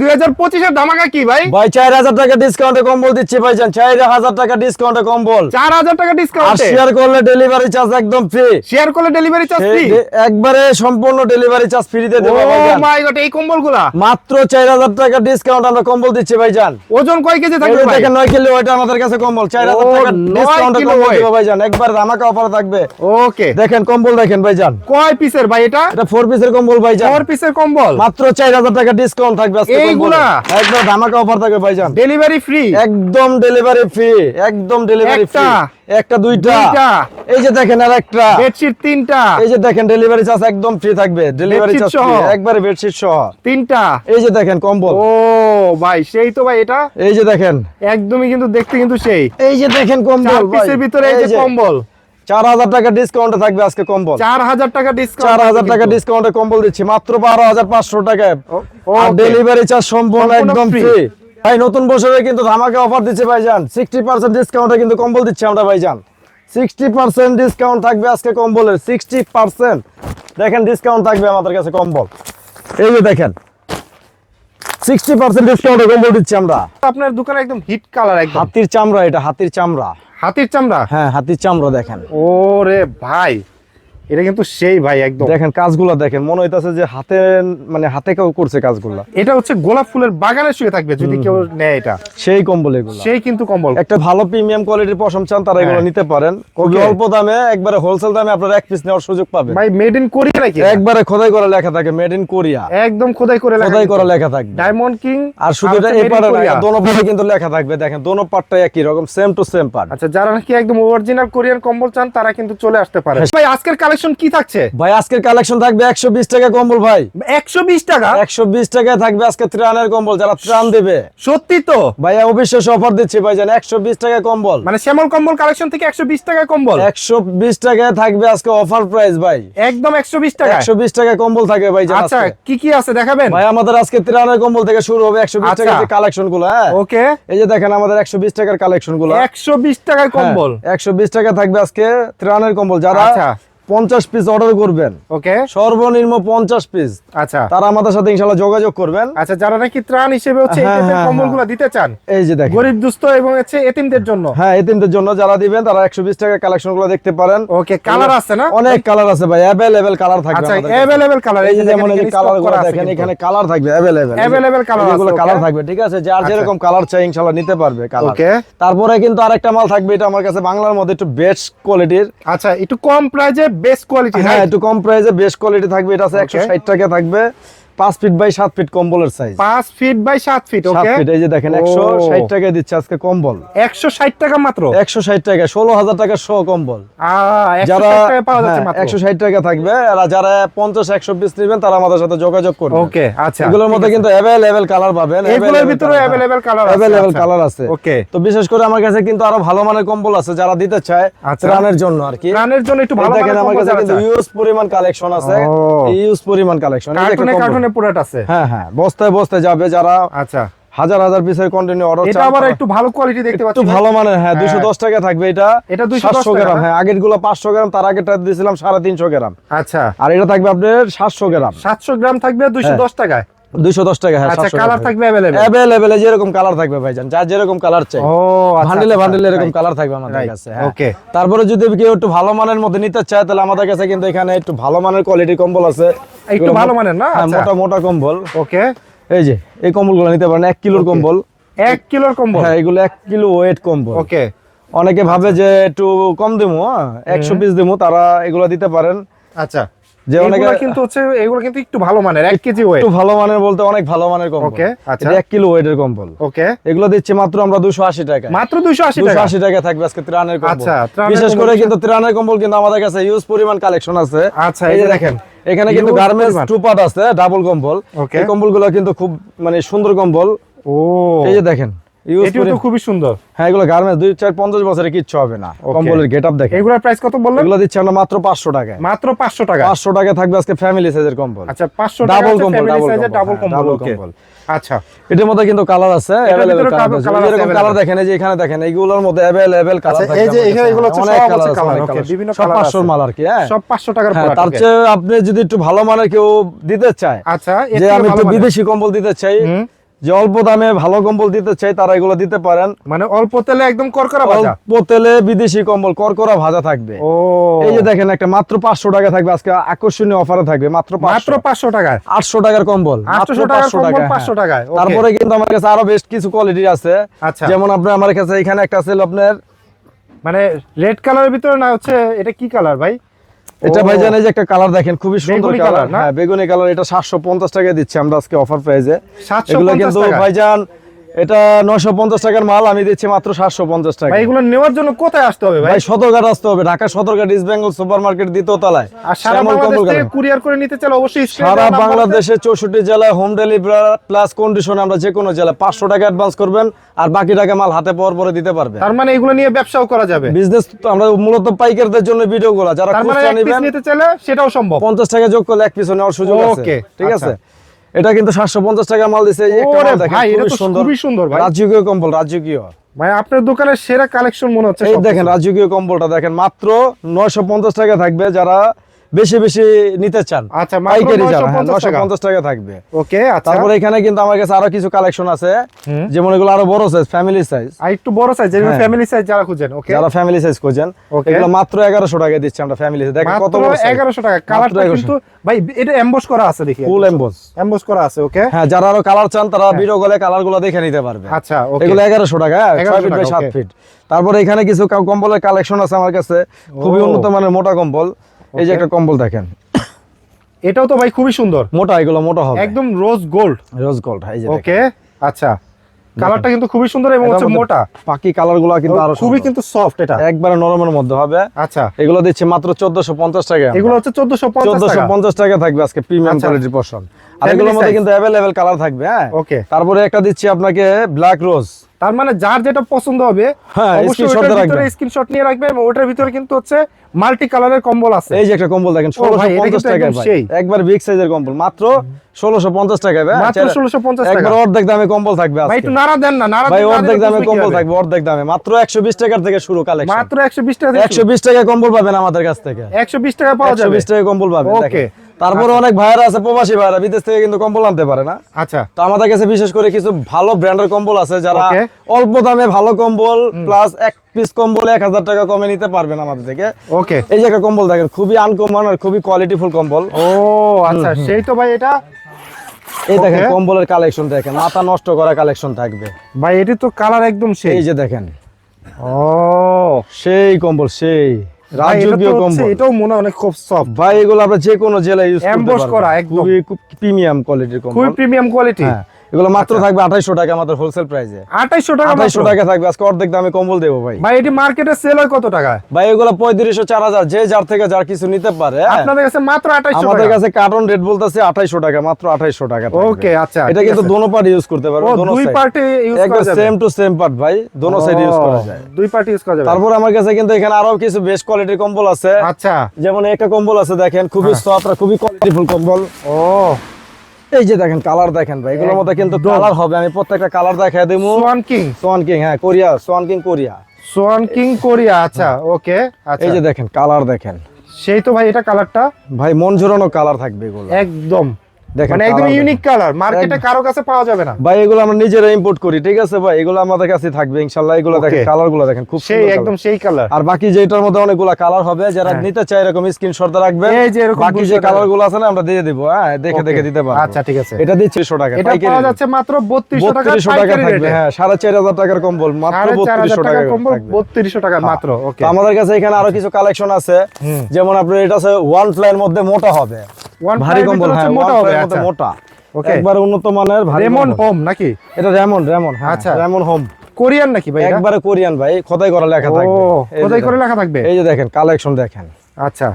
দুই হাজার পঁচিশের ধামাকা কি ভাই? ভাই চার হাজার টাকা ডিসকাউন্টে কম্বল দিচ্ছি ভাইজান। চার হাজার টাকা ডিসকাউন্টে কম্বল চার হাজার টাকা ডিসকাউন্ট শেয়ার করলে ডেলিভারি চার্জ একদম ফ্রি শেয়ার করলে ডেলিভারি চার্জ ফ্রি একবারে সম্পূর্ণ ডেলিভারি চার্জ ফ্রিতে ও দেবো ভাইজান। মাই গড এই কম্বল মাত্র চার হাজার টাকা ডিসকাউন্ট আমরা কম্বল দিচ্ছি ভাইজান। ওজন কয় কেজি থাকবে ভাই? দেখেন নয় কিলো ওইটা আমাদের কাছে কম্বল চার হাজার টাকা ডিসকাউন্টে কম্বল weight। দেবো ভাইজান। একবার ধামাকা অফার থাকবে। ওকে দেখেন কম্বল দেখেন ভাইজান। কয় পিসের ভাই এটা? এটা ফোর পিসের কম্বল ভাইজান। ফোর পিসের কম্বল মাত্র চার হাজার টাকা ডিসকাউন্ট থাকবে আজকে। এইগুলা? একবার ধামাকা অফার থাকবে ভাইজান। ডেলিভারি ফ্রি একদম ডেলিভারি ফ্রি একদম ডেলিভারি ফ্রি একটা, দুইটা। এই যে দেখেন আর একটা। বেডশিট তিনটা? এই যে দেখেন ডেলিভারি চার্জ একদম ফ্রি থাকবে। ডেলিভারি চার্জ ফ্রি একবারে বেডশিট সহ। তিনটা? এই যে দেখেন কম্বল। ও ভাই সেই তো ভাই এটা? এই যে দেখেন। একদমই কিন্তু দেখতে কিন্তু সেই। এই যে দেখেন কম্বল ভাই। পিসের ভিতরে এই যে কম্বল। চার হাজার টাকা ডিসকাউন্টে থাকবে আজকে কম্বল। চার হাজার টাকা ডিসকাউন্ট চার হাজার টাকা ডিসকাউন্টে কম্বল দিচ্ছি মাত্র বারো হাজার পাঁচশো টাকায় আর ডেলিভারি চার্জ সম্পূর্ণ সম্পূর্ণ একদম ফ্রি ভাই নতুন বছরে কিন্তু ধামাকা অফার দিচ্ছে ভাইজান। সিক্সটি পার্সেন্ট ডিসকাউন্টে কিন্তু কম্বল দিচ্ছি আমরা ভাইজান। সিক্সটি পার্সেন্ট ডিসকাউন্ট থাকবে আজকে কম্বলের সিক্সটি পার্সেন্ট দেখেন ডিসকাউন্ট থাকবে আমাদের কাছে কম্বল। এই যে দেখেন সিক্সটি পার্সেন্ট ডিসকাউন্ট কম্বল দিচ্ছি আমরা। আপনার দোকানে একদম হিট কালার একদম। হাতির চামড়া এটা হাতির চামড়া। হাতির চামড়া? হ্যাঁ হাতির চামড়া দেখেন। ওরে ভাই। এটা কিন্তু সেই ভাই একদম। দেখেন কাজগুলো দেখেন মনে হইতাছে যে হাতে মানে হাতে কেউ করছে কাজগুলো। এটা হচ্ছে গোলাপ ফুলের বাগানে শুয়ে থাকবে যদি কেউ নেয় এটা। সেই কম্বল এগুলো। সেই কিন্তু কম্বল। একটা ভালো প্রিমিয়াম কোয়ালিটির পশম চান তারা এগুলো হ্যাঁ। নিতে পারেন। খুবই অল্প দামে একবারে হোলসেল দামে আপনারা এক পিস নেওয়ার সুযোগ পাবেন। ভাই মেড ইন কোরিয়া নাকি একবারে খোদাই করা লেখা থাকে মেড ইন কোরিয়া একদম খোদাই করে লেখা খোদাই করা লেখা থাকবে। ডায়মন্ড কিং আর শুধু এটা এই পারে না দোনো পারে কিন্তু লেখা থাকবে দেখেন দোনো পার্টটা একই রকম সেম টু সেম পার্ট আচ্ছা যারা নাকি একদম অরিজিনাল কোরিয়ান কম্বল চান তারা কিন্তু চলে আসতে পারে। হ্যাঁ। ভাই আজকের কালেকশন কি থাকছে ভাই আজকের কালেকশন থাকবে একশো বিশ টাকা কম্বল ভাই একশো বিশ টাকা একশো বিশ টাকায় থাকবে আজকে ত্রাণের কম্বল যারা ত্রাণ দেবে সত্যি তো ভাই অবিশ্বাস অফার দিচ্ছি ভাই জান একশো বিশ টাকা কম্বল মানে শ্যামল কম্বল কালেকশন থেকে একশো বিশ টাকা কম্বল একশো বিশ টাকায় থাকবে আজকে অফার প্রাইস ভাই একদম একশো বিশ টাকা একশো বিশ টাকা কম্বল থাকবে ভাই জান আচ্ছা কি কি আছে দেখাবেন ভাই আমাদের আজকে ত্রাণের কম্বল থেকে শুরু হবে একশো বিশ আচ্ছা। টাকার যে কালেকশনগুলো হ্যাঁ ওকে এই যে দেখেন আমাদের একশো বিশ টাকার কালেকশনগুলো একশো বিশ টাকায় কম্বল একশো বিশ টাকা থাকবে আজকে ত্রাণের কম্বল যারা আচ্ছা। পঞ্চাশ পিস অর্ডার করবেন। ওকে। সর্বনিম্ন পঞ্চাশ পিস আচ্ছা। তারা আমাদের সাথে ইনশাল্লাহ যোগাযোগ করবেন। আচ্ছা যারা নাকি ত্রাণ হিসেবে হচ্ছে হ্যাঁ, কম্বলগুলো হ্যাঁ, হ্যাঁ। দিতে চান এই যে দেখেন। গরিব দুস্থ এবং হচ্ছে এতিমদের জন্য। হ্যাঁ এতিমদের জন্য যারা দিবেন তারা একশো বিশ টাকা কালেকশনগুলো দেখতে পারেন। ওকে কালার আছে না? অনেক কালার আছে ভাই অ্যাভেলেবেল কালার থাকবে আচ্ছা, অ্যাভেলেবেল কালার এই যে যেমন এই কালারগুলো দেখেন এখানে কালার থাকবে অ্যাভেলেবেল অ্যাভেলেবেল কালার এগুলো কালার থাকবে ঠিক আছে? যার আচ্ছা। যেরকম কালার চাই ইনশাল্লাহ নিতে পারবে কালার ওকে। তারপরে কিন্তু আরেকটা মাল থাকবে এটা আমার কাছে বাংলার মধ্যে একটু বেস্ট কোয়ালিটির আচ্ছা একটু কম প্রাইজে বেস্ট কোয়ালিটি হ্যাঁ একটু কম প্রাইসে বেস্ট কোয়ালিটি থাকবে এটা আছে একশো Okay. ষাট টাকা থাকবে পাঁচ ফিট বাই সাত ফিট কম্বলের সাইজ পাঁচ ফিট বাই সাত ফিট সাত ওকে ফিট এই যে দেখেন একশো ষাট টাকা দিচ্ছে আজকে কম্বল। একশো ষাট টাকা মাত্র? একশো ষাট টাকা ষোলো হাজার টাকা শো কম্বল। যারা যারা পাওয়া যাচ্ছে হ্যাঁ, মাত্র। টাকা থাকবে আর যারা পঞ্চাশ একশো পিস নেবেন তারা আমাদের সাথে যোগাযোগ করবে। ওকে আচ্ছা এগুলোর মধ্যে কিন্তু অ্যাভেলেবেল কালার পাবেন এগুলোর ভিতরে অ্যাভেলেবল কালার আছে আচ্ছা। কালার আছে। ওকে তো বিশেষ করে আমার কাছে কিন্তু আরও ভালো মানের কম্বল আছে যারা দিতে চায় রানের জন্য আর কি। প্রাণের জন্য একটু ভালো দেখেন আমার কাছে কিন্তু ইউজ পরিমাণ কালেকশন আছে। ইউজ পরিমাণ কালেকশন কার্টুনে কার্টুনে প্রোডাক্ট আছে। হ্যাঁ হ্যাঁ বস্তায় বস্তায় যাবে যারা আচ্ছা। হাজার হাজার পিসের কন্টিনিউ অর্ডার এটা আবার একটু ভালো কোয়ালিটি দেখতে একটু পাচ্ছি ভালো মানের হ্যাঁ হ্যাঁ। দুশো দশ টাকা থাকবে এটা। এটা 210 সাতশো গ্রাম হ্যাঁ। আগেরগুলো পাঁচশো গ্রাম তার আগেরটা দিয়েছিলাম সাড়ে তিনশো গ্রাম। আচ্ছা। আর এটা থাকবে আপনার সাতশো গ্রাম। সাতশো গ্রাম থাকবে দুইশো দশ টাকায়। দুইশো দশ টাকা হ্যাঁ আচ্ছা কালার। থাকবে অ্যাভেলেবেল যেরকম কালার থাকবে ভাইজান যেরকম কালার চাই। ও আচ্ছা, আচ্ছা, এরকম কালার থাকবে আমাদের কাছে হ্যাঁ। okay. তারপরে যদি কেউ একটু ভালো মানের মধ্যে নিতে চায় তাহলে আমাদের কাছে কিন্তু এখানে একটু ভালো মানের কোয়ালিটির কম্বল আছে। একটু ভালো মানের না? হ্যাঁ, আচ্ছা। মোটা মোটা কম্বল। ওকে এই যে এই কম্বলগুলো নিতে পারেন এক কিলোর কম্বল। এক কিলোর কম্বল? হ্যাঁ এগুলো এক কিলো ওয়েট কম্বল। ওকে অনেকে ভাবে যে একটু কম দেবো একশো পিস দেবো তারা এগুলো দিতে পারেন। আচ্ছা। যে অনেকে কিন্তু হচ্ছে এগুলো কিন্তু একটু ভালো মানের এক কেজি ওয়েট একটু ভালো মানের বলতে অনেক ভালো মানের কম্বল। Okay, আচ্ছা। এটা এক কিলো ওয়েটের কম্বল। ওকে এগুলো দিচ্ছি মাত্র আমরা দুশো আশি টাকা মাত্র দুইশো আশি দুশো টাকা আশি টাকা থাকবে আজকে ত্রাণের কম্বল। আচ্ছা, বিশেষ করে কিন্তু ত্রাণের কম্বল কিন্তু আমাদের কাছে ইউজ পরিমাণ কালেকশন আছে। আচ্ছা, এই যে দেখেন। এখানে কিন্তু গার্মেন্টস টু পার্ট আছে ডাবল কম্বল. এই কম্বলগুলো কিন্তু খুব মানে সুন্দর কম্বল। ও। এই যে দেখেন এটিও তো খুবই সুন্দর। হ্যাঁ এগুলো গার্মেন্টস দুই চার পঞ্চাশ বছরে কিচ্ছু হবে না। কম্বলের গেট আপ দেখেন। এগুলোর প্রাইস কত বললেন? এগুলো দিচ্ছি আমরা মাত্র পাঁচশো টাকায়। মাত্র পাঁচশো টাকা? পাঁচশো টাকা থাকবে আজকে ফ্যামিলি সাইজের কম্বল। আচ্ছা পাঁচশো Double কম্বল, ফ্যামিলি double সাইজের কম্বল, ডাবল হ্যাঁ, কম্বল কম্বল। আচ্ছা। এটার মধ্যে কিন্তু কালার আছে এটার available ভিতরে colour colour আছে। আছে এরকম কালার দেখেন এই যে এখানে দেখেন এইগুলোর মধ্যে কালার আচ্ছা, এই যে আমাদের এখানে এগুলো হচ্ছে সব কালার হচ্ছে আছে colour, অনেক okay, colour। বিভিন্ন সব colour 500 মাল আর কি হ্যাঁ? সব টাকার হ্যাঁ তার চেয়ে আপনি যদি একটু ভালো মানের কেউ দিতে চায় আচ্ছা যে আমি একটু বিদেশি কম্বল দিতে চাই। যে অল্প দামে ভালো কম্বল দিতে চাই তারা এগুলো দিতে পারেন। মানে অল্প তেলে একদম করকরা ভাজা? অল্প তেলে বিদেশি কম্বল করকরা ভাজা থাকবে। ও। এই যে দেখেন একটা মাত্র পাঁচশো টাকা থাকবে আজকে আকর্ষণীয় অফারে থাকবে মাত্র মাত্র মাত্র পাঁচশো টাকায়? আটশো টাকার কম্বল মাত্র আটশো টাকার 500 কম্বল টাকা, পাঁচশো হ্যাঁ। টাকায় তারপরে কিন্তু আমার কাছে আরও বেশ কিছু কোয়ালিটি আছে। আচ্ছা। যেমন আপনার আমার কাছে এখানে একটা আছে আপনার মানে রেড কালারের ভিতরে না হচ্ছে এটা কি কালার ভাই? এটা ভাইজান ভাই জানেন যে একটা কালার দেখেন খুবই সুন্দর কালার। হ্যাঁ বেগুনি কালার এটা সাতশো পঞ্চাশ টাকা দিচ্ছি আমরা আজকে অফার প্রাইসে 750 এগুলো কিন্তু? ভাইজান এটা নয়শো পঞ্চাশ টাকার মাল আমি দিচ্ছি মাত্র সাতশো পঞ্চাশ টাকা। এগুলো নেওয়ার জন্য কোথায় আসতে হবে ভাই? সদরঘাট আসতে হবে Dhaka Sadarghat East Bengal super market দ্বিতীয় তলায়। কুরিয়ার করে নিতে চাইলে অবশ্যই সারা দেওয়া বাংলাদেশে চৌষট্টি জেলায় হোম ডেলিভারি প্লাস কন্ডিশন আমরা যে কোনো জেলায় পাঁচশো টাকা অ্যাডভান্স করবেন আর বাকি টাকা মাল হাতে পাওয়ার পরে দিতে পারবে তার মানে এগুলো নিয়ে ব্যবসাও করা যাবে। বিজনেস আমরা মূলত পাইকারদের জন্য ভিডিও গুলা যারা মানে নিতে চাইলে সেটাও সম্ভব। পঞ্চাশ টাকা যোগ করলে এক পিছু নেওয়ার সুযোগ আছে। ঠিক আচ্ছা। আছে এটা কিন্তু সাতশো পঞ্চাশ টাকা মাল দিছে। এই একটা মাল দেখেন সুন্দর। খুবই সুন্দর ভাই। রাজকীয় কম্বল রাজকীয়। ভাই আপনার দোকানের সেরা কালেকশন মনে হচ্ছে এই দেখেন রাজকীয় কম্বলটা দেখেন মাত্র নয়শো পঞ্চাশ টাকা থাকবে যারা বেশি বেশি নিতে চান। আচ্ছা, পাইকারি যারা 950 নয়শো টাকা। পঞ্চাশ টাকা থাকবে। ওকে আচ্ছা। তারপরে এখানে কিন্তু আমার কাছে আরও কিছু কালেকশন আছে। যেমন এগুলো আরও বড় সাইজ ফ্যামিলি সাইজ আর একটু বড় সাইজ হ্যাঁ। ফ্যামিলি সাইজ যারা খুঁজেন ওকে? যারা ফ্যামিলি সাইজ খোঁজেন. এগুলো মাত্র এগারোশো টাকা দিচ্ছি আমরা ফ্যামিলি সাইজ দেখেন কত বড় এগারোশো টাকা। কালারটা কিন্তু ভাই এটা এমবস করা আছে দেখি। ফুল এম্বোস এমবস করা আছে ওকে? হ্যাঁ যারা আরও কালার চান তারা ভিডিও কলে কালারগুলো দেখে নিতে পারবে। আচ্ছা ওকে। এগুলো এগারোশো টাকা হ্যাঁ, ছয় ফিট বাই সাত ফিট তারপরে এখানে কিছু কম্বলের কালেকশন আছে আমার কাছে। খুবই উন্নত মানের মোটা কম্বল। এই যে একটা কম্বল দেখেন। এটাও তো ভাই খুবই সুন্দর। মোটা এগুলো মোটা হবে। একদম রোজ গোল্ড রোজ গোল্ড এই যে ওকে আচ্ছা। কালারটা কিন্তু খুবই সুন্দর এবং হচ্ছে মোটা। বাকি কালারগুলো কিন্তু আরও খুবই কিন্তু সফট এটা। একবারে নরমের মধ্যে হবে। আচ্ছা। এগুলো দিচ্ছে মাত্র চোদ্দশো পঞ্চাশ টাকা। এগুলো হচ্ছে চোদ্দশো পঞ্চাশ চোদ্দশো টাকা 1450 টাকা থাকবে আজকে প্রিমিয়াম কোয়ালিটি কোয়ালিটির পোর্শন আর এগুলোর মধ্যে কিন্তু অ্যাভেলেবেল কালার থাকবে হ্যাঁ। ওকে তারপরে একটা দিচ্ছি আপনাকে ব্ল্যাক রোজ তার মানে যার যেটা পছন্দ হবে হ্যাঁ, অবশ্যই স্ক্রিনশট নিয়ে রাখবেন এবং ওটার ভিতরে কিন্তু হচ্ছে মাল্টি কালারের কম্বল আছে। এই যে একটা কম্বল দেখেন ও ষোলোশো ভাই, এটা পঞ্চাশ কিন্তু টাকা ভাই। একবার বিগ সাইজের কম্বল মাত্র ষোলোশো পঞ্চাশ টাকা ভাই। মাত্র 1650 টাকা। একবার অর্ধেক দামে কম্বল থাকবে ভাই একটু নাড়া দেন না নাড়া ভাই অর্ধেক দামে কম্বল? থাকবে অর্ধেক দামে। মাত্র একশো বিশ টাকার থেকে শুরু কালেকশন মাত্র একশো বিশ টাকা একশো বিশ টাকা কম্বল পাবেন আমাদের কাছ থেকে। একশো বিশ টাকা পাওয়া যাবে। বিশ টাকা কম্বল পাবেন Okay. তারপরে অনেক ভাইয়ারা আছে প্রবাসী ভাইয়ারা বিদেশ থেকে কিন্তু কম্বল আনতে পারে না। আচ্ছা। তো আমাদের কাছে বিশেষ করে কিছু ভালো ব্র্যান্ডের কম্বল আছে যারা অল্প দামে ভালো কম্বল প্লাস এক পিস কম্বল এক হাজার টাকা কমে নিতে পারবেন আমাদের থেকে। ওকে। এই যে একটা কম্বল দেখেন খুবই আনকমন আর খুবই কোয়ালিটিফুল কম্বল। ও আচ্ছা সেই তো ভাই এটা? এই দেখেন কম্বলের কালেকশন দেখেন মাথা নষ্ট করা কালেকশন থাকবে। ভাই এটি তো কালার একদম সেই। এই যে দেখেন। ও। সেই কম্বল সেই। রাজকীয় কম্বল। এটাও মনে অনেক খুব সফট ভাই এগুলো আমরা যে কোনো জেলায় ইউজ করতে পারব। করা একদম। খুবই প্রিমিয়াম কোয়ালিটির কম্বল। খুবই প্রিমিয়াম কোয়ালিটি হ্যাঁ। এগুলো মাত্র থাকবে আঠাইশো টাকা আমাদের হোলসেল প্রাইসে আঠাইশশো টাকা আঠাইশো টাকা থাকবে। আজকে অর্ধেক দামে কম্বল দেবো ভাই। ভাই এটি মার্কেটে সেল হয় কত টাকা? ভাই এগুলো পঁয়ত্রিশশো চার হাজার যে যার থেকে যার কিছু নিতে পারে হ্যাঁ। আপনাদের কাছে মাত্র আঠাইশশো আমাদের কাছে কার্টন রেট বলতেছে আঠাইশো টাকা মাত্র আঠাইশো টাকা ওকে আচ্ছা এটা কিন্তু দোনো পার্ট ইউজ করতে পারবে দুই side। পার্টে ইউজ একদম করা যাবে। সেম টু সেম পার্ট ভাই দোনো সাইড ইউজ করা যায়। দুই পার্টি ইউজ করা যাবে। তারপর আমার কাছে কিন্তু এখানে আরও কিছু বেস্ট কোয়ালিটির কম্বল আছে। আচ্ছা। যেমন একটা কম্বল আছে দেখেন খুবই হ্যাঁ। সফট আর খুবই কোয়ালিটিফুল কম্বল। ও। এই যে দেখেন কালার দেখেন ভাই এগুলোর মধ্যে কিন্তু কালার হবে আমি প্রত্যেকটা কালার দেখাই দেবো সোয়ান কিং সোয়ান কিং হ্যাঁ Korea swan king Korea swan king Korea আচ্ছা ওকে আচ্ছা। এই যে দেখেন কালার দেখেন। সেই তো ভাই এটা কালারটা ভাই মন জোরানো কালার থাকবে এগুলো। একদম। দেখেন মানে একদম ইউনিক কালার মার্কেটে কারও কাছে পাওয়া যাবে না। ভাই এগুলো আমরা নিজেরা ইম্পোর্ট করি ঠিক আছে ভাই? এগুলো আমাদের কাছে থাকবে ইনশাল্লাহ। এগুলো দেখেন Okay. দেখেন খুব সেই একদম সেই কালার আর বাকি যেটার মধ্যে অনেকগুলো কালার হবে যারা হ্যাঁ। নিতে চায় এরকম স্ক্রিনশট রাখবেন। এই যে এরকম বাকি যে বুঝতে আছে না আমরা দিয়ে দিব হ্যাঁ? দেখে দেখে দিতে পারব। আচ্ছা ঠিক আছে। এটা দিচ্ছি 300 টাকা এটা পাওয়া যাচ্ছে মাত্র টাকা টাকা থাকবে হ্যাঁ টাকার কম্বল টাকা কম্বল টাকা ওকে আমাদের কাছে এখানে আরও কিছু কালেকশন আছে। যেমন আপনার এটা আছে ওয়ান ফ্লাইয়ের মধ্যে মোটা হবে। ভারী কম্বল হ্যাঁ মোটা হবে, আচ্ছা। মোটা। Okay. একবারে উন্নত মানের ভারী রেমন হোম নাকি? এটা রেমন রেমন হ্যাঁ আচ্ছা। রেমন হোম কোরিয়ান নাকি ভাই একবারে কোরিয়ান ভাই খোদাই করা লেখা থাকবে। করে লেখা থাকবে? এই যে দেখেন কালেকশন দেখেন। আচ্ছা।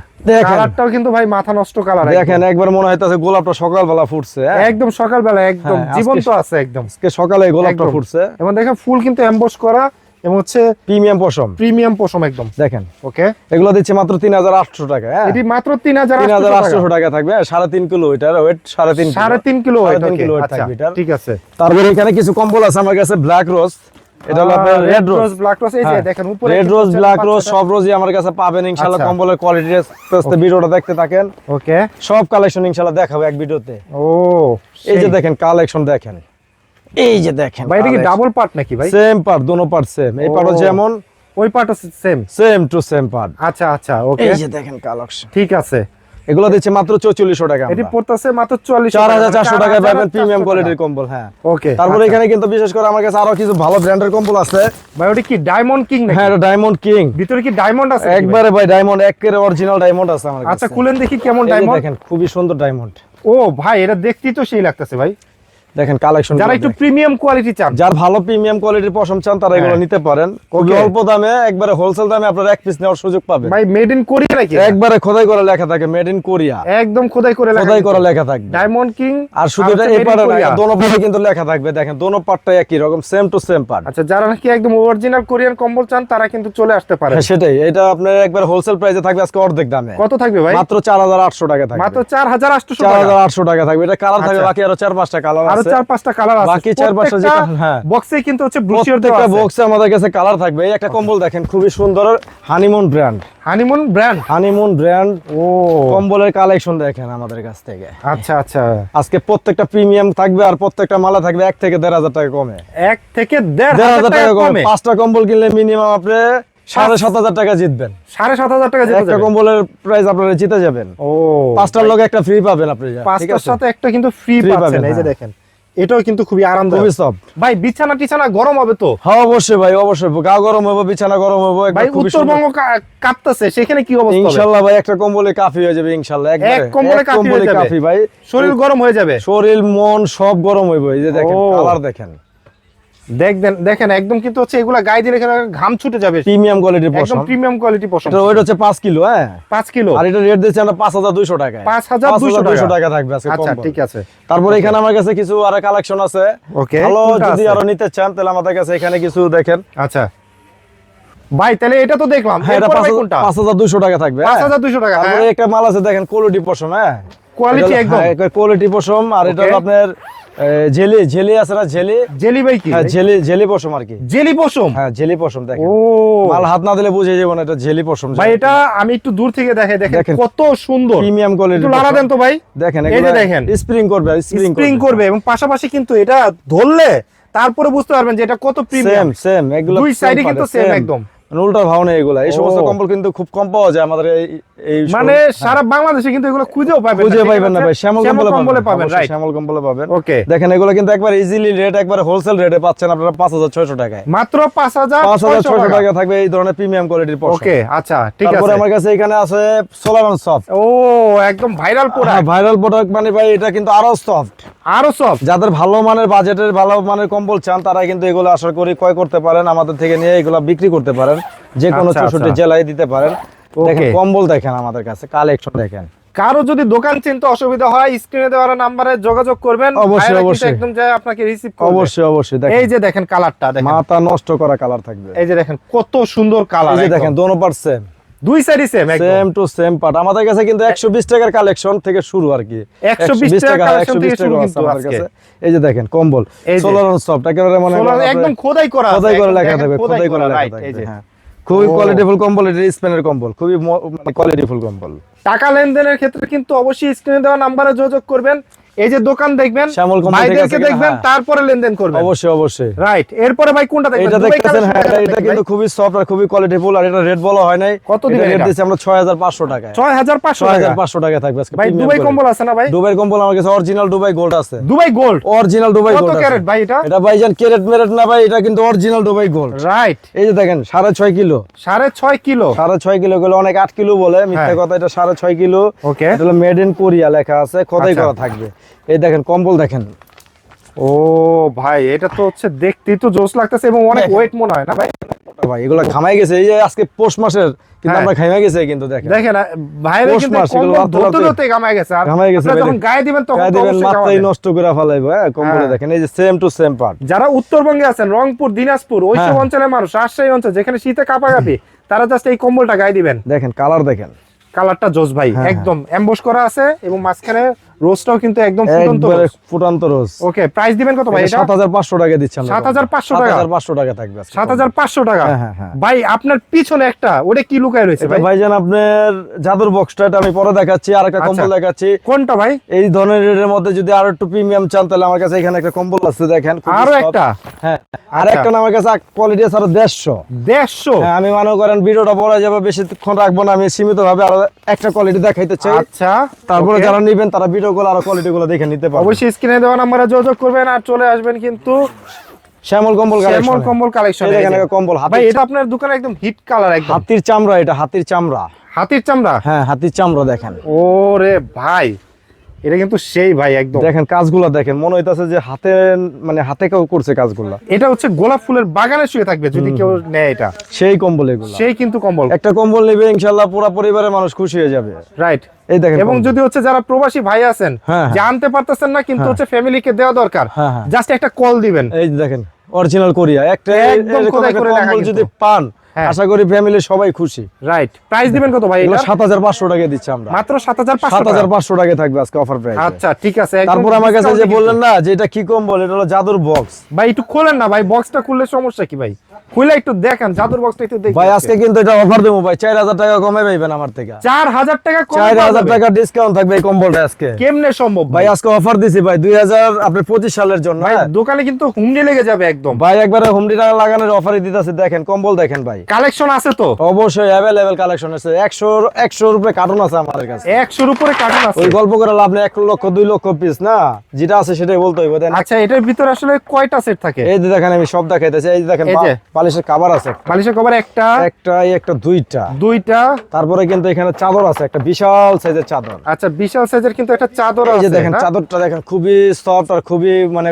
কালারটাও কিন্তু ভাই মাথা নষ্ট কালার দেখেন একবার মনে হইতাছে গোলাপটা সকালবেলা ফুটছে হ্যাঁ? একদম সকালবেলা একদম। হ্যাঁ, জীবন্ত আছে একদম। আজকে সকালে গোলাপটা একদম। ফুটছে। এবং দেখেন ফুল কিন্তু এমবস করা এবং হচ্ছে প্রিমিয়াম পশম। প্রিমিয়াম পশম একদম। দেখেন। ওকে। এগুলো দিচ্ছে মাত্র তিন হাজার আটশো টাকা হ্যাঁ? এটি মাত্র তিন হাজার তিন হাজার আটশো টাকা থাকবে হ্যাঁ, সাড়ে তিন কিলো এটার ওয়েট সাড়ে তিন সাড়ে তিন কিলো তিন কিলো weight আচ্ছা, থাকবে এটার। ঠিক আছে। তারপরে এখানে কিছু কম্বল আছে আমার কাছে ব্ল্যাক রোজ এটা হলো আপনার রেড রোজ ব্ল্যাক রোজ এই যে দেখেন উপরে রেড রোজ ব্ল্যাক রোজ সব রোজই আমার কাছে পাবেন ইনশাআল্লাহ আচ্ছা। কম্বলের কোয়ালিটি ভিডিওটা দেখতে থাকেন। ওকে। সব কালেকশন ইনশাআল্লাহ দেখাবো এক ভিডিওতে। ও এই যে দেখেন কালেকশন দেখেন। এই যে দেখেন ভাই এটা কি ডাবল পার্ট নাকি ভাই? সেম পার্ট দোনো পার্ট সেম এই পার্টও যেমন ওই পার্টও same same to same part আচ্ছা আচ্ছা ওকে এই যে দেখেন কালেকশন ঠিক আছে। এগুলো দিচ্ছে মাত্র চৌচল্লিশশো টাকা এটি পড়তেছে মাত্র চল্লিশ চার হাজার চারশো টাকায় পাবেন প্রিমিয়াম কোয়ালিটির কম্বল হ্যাঁ। ওকে তারপরে এখানে কিন্তু বিশেষ করে আমার কাছে আরও কিছু ভালো ব্র্যান্ডের কম্বল আছে। ভাই ওটা কি ডায়মন্ড কিং নাকি? হ্যাঁ এটা ডায়মন্ড কিং ভিতরে কি ডায়মন্ড আছে একবারে ভাই ডায়মন্ড একের অরিজিনাল ডায়মন্ড আছে আমার কাছে। আচ্ছা খুলেন দেখি কেমন ডায়মন্ড দেখেন খুবই সুন্দর ডায়মন্ড ও ভাই এটা দেখতেই তো সেই লাগতেছে ভাই। দেখেন কালেকশন যারা একটু প্রিমিয়াম কোয়ালিটি চান। যার ভালো প্রিমিয়াম কোয়ালিটির পশম চান তারা এগুলো হ্যাঁ। নিতে পারেন। খুবই অল্প দামে একবারে হোলসেল দামে আপনারা এক পিস নেওয়ার সুযোগ পাবেন। ভাই মেড ইন কোরিয়া নাকি? একবারে খোদাই করা লেখা থাকে মেড ইন কোরিয়া একদম খোদাই করে লেখা খোদাই। করা লেখা থাকবে। ডায়মন্ড কিং আর শুধু এটা এই পারে না দোনো পারে কিন্তু লেখা থাকবে। দেখেন দোনো পার্টটা একই রকম সেম টু সেম পার্ট আচ্ছা যারা নাকি একদম অরিজিনাল কোরিয়ান কম্বল চান তারা কিন্তু চলে আসতে পারে হ্যাঁ সেটাই। এটা আপনার একবার হোলসেল প্রাইসে থাকবে আজকে অর্ধেক দামে। কত থাকবে ভাই? মাত্র চার হাজার আটশো টাকা থাকবে। মাত্র চার হাজার আটশো চার হাজার আটশো টাকা থাকবে। এটা কালার থাকবে আচ্ছা। বাকি আরও চার পাঁচটা কালার আরও চার পাঁচটা কালার আছে। বাকি চার পাঁচটা যে হ্যাঁ। বক্সে কিন্তু হচ্ছে ব্রুশিওর দেওয়া আছে। বক্সে আমাদের কাছে কালার থাকবে। এই একটা কম্বল দেখেন খুবই সুন্দর honeymoon brand honeymoon brand honeymoon brand ও। কম্বলের কালেকশন দেখেন আমাদের কাছ থেকে। আচ্ছা আচ্ছা। আজকে প্রত্যেকটা প্রিমিয়াম থাকবে আর প্রত্যেকটা মালা থাকবে এক থেকে দেড় হাজার টাকা কমে। এক থেকে দেড় দেড় হাজার টাকা কমে। কমে। পাঁচটা কম্বল কিনলে মিনিমাম আপনি সাড়ে সাত হাজার টাকা জিতবেন। সাড়ে সাত হাজার টাকা একটা কম্বলের প্রাইস আপনারা জিতে যাবেন। ও। পাঁচটার লোক একটা ফ্রি পাবেন আপনি পাঁচটার সাথে একটা কিন্তু ফ্রি পাবেন, এই যে হ্যাঁ। দেখেন। এটাও কিন্তু খুবই আরামদায়ক খুবই সব ভাই বিছানা টিছানা গরম হবে তো হ্যাঁ অবশ্যই ভাই অবশ্যই গা গরম হবে বিছানা গরম হবে ভাই উত্তরবঙ্গ কাঁপতেছে সেখানে কি অবস্থা হবে? ইনশাল্লাহ ভাই একটা কম্বলে কাফি হয়ে যাবে ইনশাল্লাহ একবারে। এক কম্বলে কাফি হয়ে যাবে। কাফি ভাই শরীর গরম হয়ে যাবে শরীর মন সব গরম হইব এই যে দেখেন। কালার দেখেন দেখবেন দেখেন একদম কিন্তু হচ্ছে এগুলা গায়ে দিলে এখানে ঘাম ছুটে যাবে। প্রিমিয়াম কোয়ালিটির একদম পশম। প্রিমিয়াম কোয়ালিটি পশম। এটা ওয়েট হচ্ছে পাঁচ কিলো হ্যাঁ? পাঁচ কিলো। আর এটা রেট দিচ্ছি আমরা পাঁচ হাজার দুইশো টাকায়। 5,200 টাকা। টাকা থাকবে আজকে আচ্ছা ঠিক আছে। তারপরে এখানে আমার কাছে কিছু আর কালেকশন আছে। ওকে ভালো যদি আরও নিতে চান তাহলে আমাদের কাছে এখানে কিছু দেখেন। আচ্ছা। ভাই তাহলে এটা তো দেখলাম। হ্যাঁ এটা এরপর পাঁচ ভাই হাজার- কোনটা? পাঁচ হাজার দুইশো টাকা থাকবে পাঁচ হাজার দুশো টাকা তারপরে একটা মাল আছে দেখেন কোয়ালিটি পশম হ্যাঁ। কোয়ালিটি একদম। কোয়ালিটি পশম আর এটা আপনার জেলি জেলি আছে না জেলি? জেলি ভাই কি? হ্যাঁ জেলি জেলি পশম আর কি। জেলি পশম? হ্যাঁ জেলি পশম দেখেন। ও। মাল হাত না দিলে বুঝে যাব না এটা জেলি পশম ভাই এটা আমি একটু দূর থেকে দেখে দেখেন। কত সুন্দর। প্রিমিয়াম কোয়ালিটি একটু লাড়া দেন তো ভাই। দেখেন এই যে দেখেন। স্প্রিং করবে স্প্রিং স্প্রিং করবে। এবং পাশাপাশি কিন্তু এটা ধরলে তারপরে বুঝতে পারবেন যে এটা কত প্রিমিয়াম সেম এগুলো দুই সাইডে কিন্তু সেম একদম। মানে উল্টা ভাও নেই এগুলা। এই সমস্ত কম্বল কিন্তু খুব কম পাওয়া যায় আমাদের এই এই মানে সারা বাংলাদেশে কিন্তু এগুলো খুঁজেও পাবেন খুঁজে পাইবেন না ভাই শ্যামল কম্বলে পাবেন। রাইট শ্যামল কম্বলে পাবেন। ওকে। দেখেন এগুলো কিন্তু একবার ইজিলি রেট একবার হোলসেল রেটে পাচ্ছেন আপনারা পাঁচ হাজার ছয়শো টাকায়। মাত্র পাঁচ হাজার পাঁচ হাজার ছয়শো টাকা। টাকা থাকবে এই ধরনের প্রিমিয়াম কোয়ালিটির পশম ওকে আচ্ছা ঠিক তারপরে আছে। আমার কাছে এখানে আছে সোলারন সফট ও একদম ভাইরাল প্রোডাক্ট ভাইরাল প্রোডাক্ট মানে ভাই এটা কিন্তু আরও সফট আরও সব যাদের ভালো মানের বাজেটের ভালো মানের কম্বল চান তারা কিন্তু এগুলো আশা করি ক্রয় করতে পারেন আমাদের থেকে নিয়ে এগুলো বিক্রি করতে পারেন। যে কোনো আচ্ছা, চৌষট্টি আচ্ছা। জেলায় দিতে পারেন। দেখেন কম্বল দেখেন আমাদের কাছে কালেকশন দেখেন। কারও যদি দোকান চিনতে অসুবিধা হয় স্ক্রিনে দেওয়ার নাম্বারে যোগাযোগ করবেন। অবশ্যই, অবশ্যই। একদম যায় আপনাকে রিসিভ করবে। অবশ্যই অবশ্যই এই যে দেখেন কালারটা দেখেন। মাথা নষ্ট করা কালার থাকবে। এই যে দেখেন কত সুন্দর কালার এই যে দেখেন দোনো সেম দুই সাইডই same same to same part আমাদের কাছে কিন্তু একশো বিশ টাকার কালেকশন থেকে শুরু আর কি 120 টাকার collection থেকে শুরু কিন্তু আজকে। কাছে। এই যে দেখেন কম্বল। সোলার সফট একেবারে মানে একদম খোদাই করা খোদাই করে লেখা থাকবে খোদাই করা, লেখা থাকবে হ্যাঁ খুবই। কোয়ালিটিফুল কম্বল এটা স্পেনের কম্বল খুবই কোয়ালিটিফুল কম্বল টাকা লেনদেনের ক্ষেত্রে কিন্তু অবশ্যই স্ক্রিনে দেওয়া নাম্বারে যোগাযোগ করবেন এই যে দোকান দেখবেন শ্যামল ভাইদেরকে দেখবেন হ্যাঁ। তারপরে লেনদেন করবেন। অবশ্যই অবশ্যই। রাইট এরপরে ভাই কোনটা দেখবেন? এটা দেখতেছেন হ্যাঁ এটা- কিন্তু খুবই সফট আর খুবই কোয়ালিটিফুল আর এটা রেট বলা হয় নাই। কত দিবেন রেট? দিচ্ছি আমরা ছয় হাজার পাঁচশো টাকায়। ছয় হাজার পাঁচশো ছয় টাকা হাজার পাঁচশো টাকা থাকবে আজকে ভাই দুবাই কম্বল আছে না ভাই? দুবাইয়ের কম্বল আমার কাছে অরিজিনাল দুবাই গোল্ড আছে। Dubai gold original Dubai gold কত ক্যারেট ভাই এটা? এটা ভাইজান ক্যারেট মেরেট না ভাই এটা কিন্তু অরিজিনাল দুবাই গোল্ড রাইট এই যে দেখেন সাড়ে ছয় কিলো। সাড়ে ছয় কিলো? সাড়ে ছয় কিলো গুলো অনেক আট কিলো বলে মিথ্যা হ্যাঁ। কথা এটা সাড়ে ছয় কিলো। ওকে এটা হলো মেড ইন কোরিয়া লেখা আছে খোদাই আচ্ছা। করা থাকবে। এই দেখেন কম্বল দেখেন। ও ভাই এটা তো হচ্ছে দেখতেই তো জোস লাগতেছে এবং অনেক ওয়েট মনে হয় না ভাই? ভাই এগুলো ঘামাই গেছে। এই যে আজকে পৌষ মাসের কিন্তু হ্যাঁ। আমরা ঘামাই গেছে কিন্তু দেখেন। দেখেন পৌষ কিন্তু ধরতে ধরতে গামায় গেছে। আর ঘামাই গেছে যখন গায়ে দিবেন তখন গায়ে দিবেন গামাবেন। নষ্ট করে ফেলাইবো হ্যাঁ কম্বলে হ্যাঁ। দেখেন এই যে সেম টু সেম পার্ট যারা উত্তরবঙ্গে আছেন রংপুর দিনাজপুর ওইসব হ্যাঁ। অঞ্চলের মানুষ রাজশাহী অঞ্চল যেখানে শীতে কাঁপাকাঁপি তারা জাস্ট এই কম্বলটা গায়ে দিবেন। দেখেন কালার দেখেন। কালারটা জোস ভাই হ্যাঁ, একদম। এমবস করা আছে এবং মাঝখানে রোজটাও কিন্তু একদম ফুটন্ত ফুটান্ত রোজ ওকে প্রাইস দিবেন কত ভাই এটা সাত হাজার পাঁচশো টাকা দিচ্ছি আমরা 7,500 টাকা? 7,500 টাকা থাকবে আজকে সাত হাজার পাঁচশো টাকা? হ্যাঁ, হ্যাঁ, হ্যাঁ। ভাই আপনার পিছনে একটা ওটা কি লুকায় রয়েছে ভাই? ভাইজান আপনার জাদুর বক্সটা আমি পরে দেখাচ্ছি আর একটা আচ্ছা। কম্বল দেখাচ্ছি। কোনটা ভাই? এই ধরনের রেটের মধ্যে যদি আরও একটু প্রিমিয়াম চান তাহলে আমার কাছে এখানে একটা কম্বল আছে দেখেন আরও একটা? হ্যাঁ। আর আচ্ছা। একটা আমার কাছে কোয়ালিটি আছে আরও দেড়শো। দেড়শো? হ্যাঁ আমি মনে করেন ভিডিওটা বড় যাবে বেশিক্ষণ রাখব না আমি সীমিত ভাবে আরও একটা কোয়ালিটি দেখাইতে চাই। আচ্ছা। তারপরে যারা নিবেন তারা ভিডিও গুলো আর কোয়ালিটিগুলো দেখে নিতে পারবেন। অবশ্যই স্ক্রিনে দেওয়া নম্বরে যোগাযোগ করবেন আর চলে আসবেন কিন্তু শ্যামল কম্বল শ্যামল কম্বল কালেকশন এখানে কম্বল ভাই এটা আপনার দোকানে একদম হিট কালার একদম। হাতির চামড়া এটা হাতির চামড়া। হাতির চামড়া? হ্যাঁ হাতির চামড়া দেখেন। ওরে ভাই। এটা কিন্তু সেই ভাই একদম। দেখেন কাজগুলো দেখেন মনে হইতাছে যে হাতে মানে হাতে কেউ করছে কাজগুলো। এটা হচ্ছে গোলাপ ফুলের বাগানে শুয়ে থাকবে যদি কেউ নেয় এটা। সেই কম্বল এগুলো। সেই কিন্তু কম্বল। একটা কম্বল নেবে ইনশাল্লাহ পুরো পরিবারের মানুষ খুশি হয়ে যাবে। রাইট এই দেখেন এবং যদি হচ্ছে যারা প্রবাসী ভাই আছেন হ্যাঁ, হ্যাঁ। জানতে পারতেছেন না কিন্তু হচ্ছে ফ্যামিলিকে দেওয়া দরকার হ্যাঁ, হ্যাঁ। জাস্ট একটা কল দিবেন। এই দেখেন অরিজিনাল কোরিয়া। একটা একদম একটা করে যদি পান হ্যাঁ। আশা করি ফ্যামিলি সবাই খুশি। রাইট প্রাইস দিবেন কত ভাই এটা সাত হাজার পাঁচশো টাকা দিচ্ছি আমরা। মাত্র সাত হাজার সাত পাঁচশো হাজার পাঁচশো টাকা থাকবে আজকে অফার প্রাইস আচ্ছা ঠিক আছে তারপর আমার কাছে যে বললেন না যে এটা কি কম্বল এটা হলো জাদুর বক্স ভাই একটু খোলেন না ভাই বক্সটা খুললে সমস্যা কি ভাই? খুলে একটু দেখেন জাদুর বক্সটা একটু দেখি ভাই আজকে। কিন্তু এটা অফার দেবো ভাই চার হাজার টাকা কমে পাইবেন আমার থেকে। চার হাজার টাকা কম চার হাজার টাকা ডিসকাউন্ট থাকবে এই কম্বলটা আজকে। কেমনে সম্ভব ভাই? আজকে অফার দিছি ভাই দুই হাজার আপনার পঁচিশ সালের জন্য ভাই হ্যাঁ? দোকানে কিন্তু হুমড়ি লেগে যাবে একদম। ভাই একবারে হোম টাকা লাগানোর অফারই দিতেছে দেখেন কম্বল দেখেন ভাই। কালেকশন আছে তো? অবশ্যই অ্যাভেলেবেল কালেকশন আছে। একশো একশো রুপে কার্টুন আছে আমাদের কাছে। একশোর উপরে কার্টুন আছে? ওই গল্প করে লাভ নেই এক লক্ষ দুই লক্ষ পিস না? যেটা আছে সেটাই বলতে হইব দেন আচ্ছা এটার ভিতরে আসলে কয়টা সেট থাকে? এই যে দেখেন আমি সব দেখাইতেছি। এই যে দেখেন বালিশের কাবার আছে। বালিশের কভার একটা একটা একটা দুইটা। দুইটা। তারপরে কিন্তু এখানে চাদর আছে একটা বিশাল সাইজের চাদর। আচ্ছা বিশাল সাইজের কিন্তু একটা চাদর আছে এই যে দেখেন চাদরটা দেখেন খুবই সফট আর খুবই মানে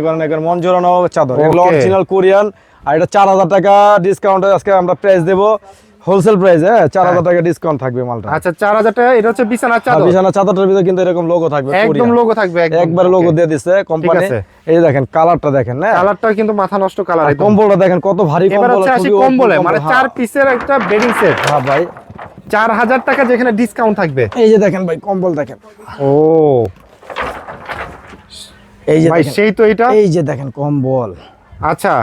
মন জোরানো চাদর। এগুলো অরিজিনাল কোরিয়ান আর এটা চার হাজার টাকা ডিসকাউন্টে আজকে আমরা প্রাইস দেবো। হোলসেল প্রাইস হ্যাঁ চার হাজার টাকা ডিসকাউন্ট থাকবে মালটা। আচ্ছা চার হাজার টাকা এটা হচ্ছে বিছানার আর চাদর? বিছানা চাদরটার ভিতরে কিন্তু এরকম লোগো থাকবে একদম লোগো থাকবে একবার লোগো দিয়ে দিচ্ছে কোম্পানি আছে। এই যে দেখেন কালারটা দেখেন না কালারটা কিন্তু মাথা নষ্ট কালার কম্বলটা দেখেন কত ভারী কম্বল হচ্ছে আসি কম্বলে মানে হ্যাঁ। চার পিসের একটা বেডিং সেট হ্যাঁ ভাই। চার হাজার টাকা যেখানে ডিসকাউন্ট থাকবে। এই যে দেখেন ভাই কম্বল দেখেন। ও। এই যে ভাই সেই তো এটা এই যে দেখেন কম্বল। আচ্ছা।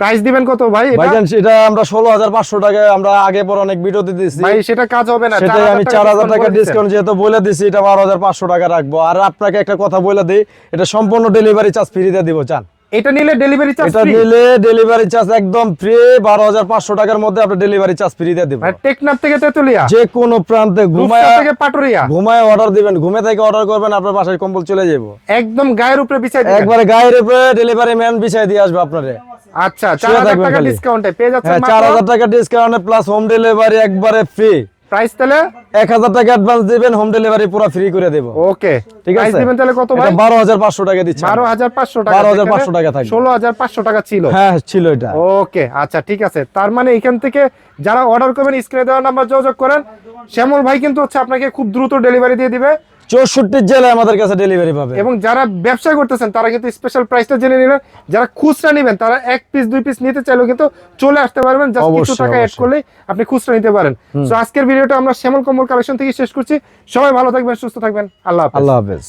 প্রাইস দিবেন কত ভাই ভাইজান সেটা আমরা ষোলো হাজার পাঁচশো টাকায় আমরা আগে পর অনেক ভিডিওতে দিচ্ছি ভাই সেটা কাজ হবে না সেটা আমি চার হাজার টাকা discount ডিসকাউন্ট যেহেতু বলে দিছি এটা বারো হাজার পাঁচশো টাকা রাখব। আর আপনাকে একটা কথা বলে দিই এটা সম্পূর্ণ ডেলিভারি চার্জ ফ্রিতে দিব চান। এটা নিলে ডেলিভারি চার্জ এটা নিলে ডেলিভারি চার্জ একদম ফ্রি বারো হাজার পাঁচশো টাকার মধ্যে আপনি ডেলিভারি চার্জ দিব। টেকনাফ থেকে তেতুলিয়া? যে কোনো প্রান্তে ঘুমায় থেকে পাটুরিয়া? ঘুমায় অর্ডার দিবেন ঘুমে থেকে অর্ডার করবেন আপনার বাসায় কম্বল চলে যাব একদম গায়ের উপরে বিছাই দিবেন? একবারে গায়ের উপরে ডেলিভারি ম্যান বিছাই দিয়ে আসবে আপনারে। আচ্ছা টাকা ডিসকাউন্টে পেয়ে যাচ্ছেন হ্যাঁ চার হাজার টাকা ডিসকাউন্টে প্লাস হোম ডেলিভারি একবারে ফ্রি প্রাইস তাহলে? এক হাজার টাকা অ্যাডভান্স দিবেন হোম ডেলিভারি পুরো ফ্রি করে দেব। ওকে ঠিক প্রাইস দিবেন তাহলে কত ভাই? বারো হাজার পাঁচশো টাকা দিচ্ছি বারো হাজার পাঁচশো টাকা 12,500 টাকা থাকবে। ষোলো হাজার পাঁচশো টাকা ছিল। হ্যাঁ ছিল এটা। ওকে আচ্ছা ঠিক আছে। তার মানে এখান থেকে যারা অর্ডার করবেন স্ক্রিনে দেওয়ার নাম্বার যোগাযোগ করেন। শ্যামল ভাই কিন্তু হচ্ছে আপনাকে খুব দ্রুত ডেলিভারি দিয়ে দিবে। চৌষট্টি জেলায় আমাদের কাছে ডেলিভারি পাবে। এবং যারা ব্যবসা করতেছেন তারা কিন্তু স্পেশাল প্রাইসটা জেনে নেবেন। যারা খুচরা নেবেন তারা এক পিস দুই পিস নিতে চাইলেও কিন্তু চলে আসতে পারবেন। জাস্ট কিছু টাকা অ্যাড করলে আপনি খুচরা নিতে পারেন। তো আজকের ভিডিওটা আমরা শ্যামল কম্বল কালেকশন থেকে শেষ করছি। সবাই ভালো থাকবেন সুস্থ থাকবেন। আল্লাহ আল্লাহ হাফেজ।